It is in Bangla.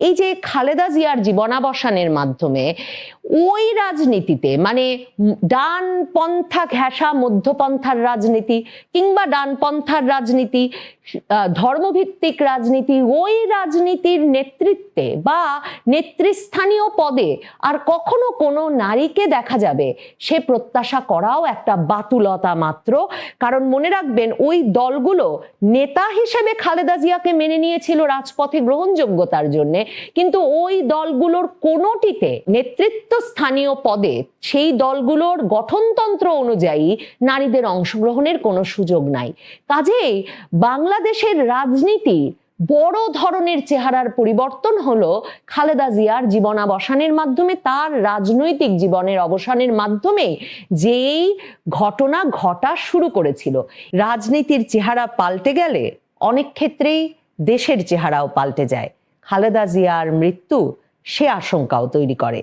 এই যে খালেদা জিয়ার জীবনাবসানের মাধ্যমে ওই রাজনীতিতে মানে ডান পন্থা ঘেঁষা মধ্যপন্থার রাজনীতি কিংবা ডানপন্থার রাজনীতি ধর্মভিত্তিক রাজনীতি, ওই রাজনীতির নেতৃত্বে বা নেতৃস্থানীয় পদে আর কখনো কোনো নারীকে দেখা যাবে, সে প্রত্যাশা করাও একটা বাতুলতা মাত্র। কারণ মনে রাখবেন, ওই দলগুলো নেতা হিসেবে খালেদা জিয়াকে মেনে নিয়েছিল রাজপথে গ্রহণযোগ্যতার জন্য। কিন্তু ওই দলগুলোর কোনোটিতে নেতৃত্ব স্থানীয় পদে সেই দলগুলোর গঠনতন্ত্র অনুযায়ী নারীদের অংশগ্রহণের কোনো সুযোগ নাই। কাজেই বাংলাদেশের রাজনীতি বড় ধরনের চেহারার পরিবর্তন হলো খালেদা জিয়ার জীবনাবসানের মাধ্যমে, তার রাজনৈতিক জীবনের অবসানের মাধ্যমে যেই ঘটনা ঘটা শুরু করেছিল। রাজনীতির চেহারা পাল্টে গেলে অনেক ক্ষেত্রেই দেশের চেহারাও পাল্টে যায়। খালেদা জিয়ার মৃত্যু সে আশঙ্কাও তৈরি করে।